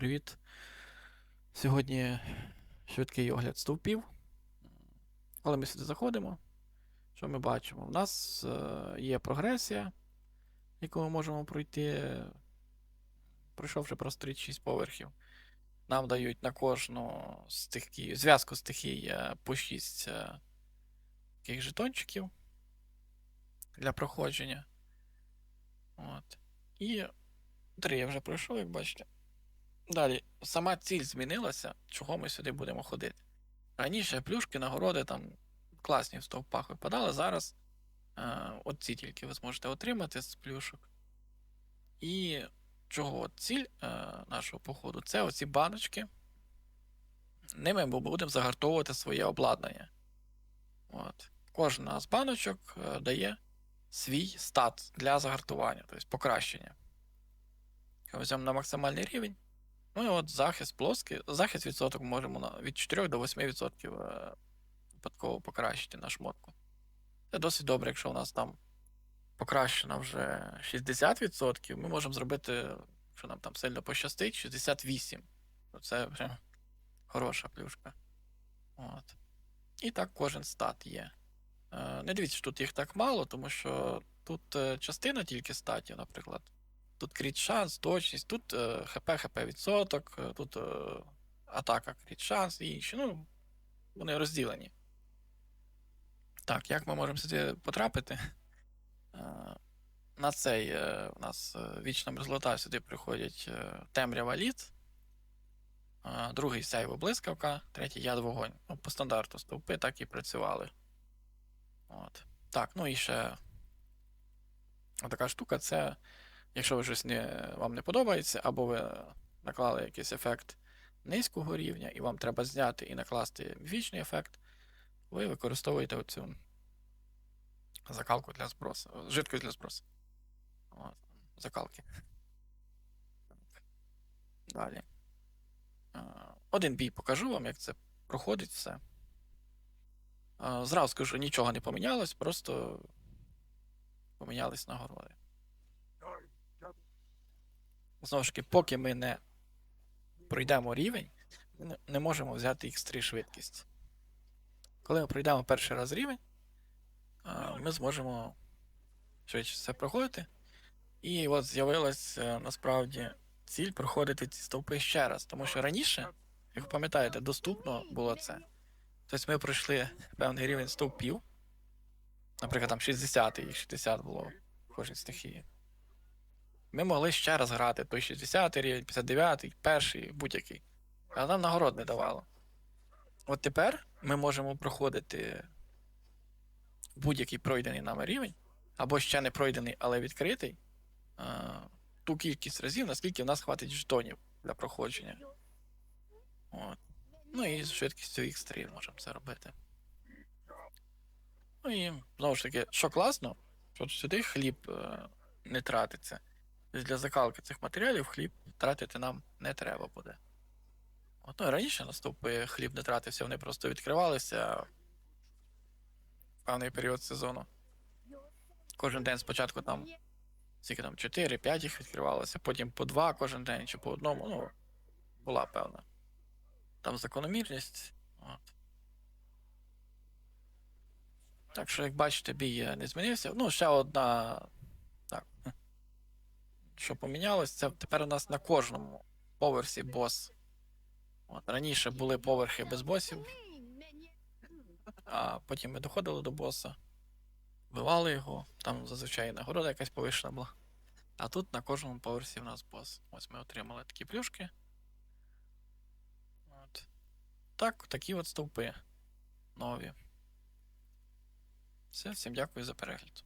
привіт. Сьогодні швидкий огляд стовпів. Коли ми сюди заходимо, що ми бачимо? У нас е, є прогресія, яку ми можемо пройти, пройшовши просто 36 поверхів. Нам дають на кожну стихію, зв'язку стихій по 6 е, таких жетончиків для проходження. От. І три я вже пройшов, як бачите. Далі, сама ціль змінилася, чого ми сюди будемо ходити. Раніше плюшки, нагороди там класні в стовпах випадали. Зараз е, оці тільки ви зможете отримати з плюшок. І чого ціль е, нашого походу це оці баночки. Ними ми будемо загартовувати своє обладнання. От. Кожна з баночок е, дає свій стат для загартування, тобто покращення. Візьмемо на максимальний рівень. Ну і от захист плоский. Захист відсоток можемо на, від 4 до 8% е, випадково покращити на шмотку. Це досить добре, якщо у нас там покращено вже 60%, ми можемо зробити, якщо нам там сильно пощастить, 68. Ну, Це прям хороша плюшка. От. І так кожен стат є. Е, Не дивіться, що тут їх так мало, тому що тут е, частина тільки статів, наприклад. Тут кріт шанс, точність, тут е, ХП, ХП відсоток, е, тут е, атака, кріт шанс і інші. Ну, вони розділені. Так, як ми можемо сюди потрапити? Е, на цей е, у нас вічна мерзлота сюди приходять темрява лід, другий сяйво блискавка, третій яд вогонь. Ну, по стандарту стовпи так і працювали. От. Так, ну і ще така штука це. Якщо ви щось не, вам не подобається, або ви наклали якийсь ефект низького рівня, і вам треба зняти і накласти вічний ефект, ви використовуєте оцю закалку для збросу, жидкость для збросу. Закалки. Далі. Е, Один бій покажу вам, як це проходить все. Е, Зразу скажу, нічого не помінялось, просто помінялись нагороди. Знову ж таки, поки ми не пройдемо рівень, ми не- можемо взяти X3 швидкість. Коли ми пройдемо перший раз рівень, ми зможемо швидше це проходити. І от з'явилась е, насправді ціль проходити ці стовпи ще раз. Тому що раніше, як ви пам'ятаєте, доступно було це. Тобто ми пройшли певний рівень стовпів. Наприклад, там 60 і 60 було в кожній стихії. Ми могли ще раз грати той 60 рівень, 59, перший, будь-який. Але нам нагород не давало. От тепер ми можемо проходити будь-який пройдений нами рівень, або ще не пройдений, але відкритий, ту кількість разів, наскільки в нас хватить жетонів для проходження. От. Ну і з швидкістю X3 можемо це робити. Ну і знову ж таки, що класно, що сюди хліб е, не тратиться. Тобто для закалки цих матеріалів хліб тратити нам не треба буде. От, ну, і раніше на стовпи хліб не тратився, вони просто відкривалися в певний період сезону. Кожен день спочатку там скільки там 4-5 їх відкривалося, потім по 2 кожен день чи по одному. Ну, була певна. Там закономірність. От. Так що, як бачите, бій не змінився. Ну, ще одна. Що помінялось, це тепер у нас на кожному поверсі бос. От, раніше були поверхи без босів, а потім ми доходили до боса, вбивали його, там зазвичай нагорода якась повишена була. А тут на кожному поверсі в нас бос. Ось ми отримали такі плюшки. От. Так, такі от стовпи нові. Все, всім дякую за перегляд.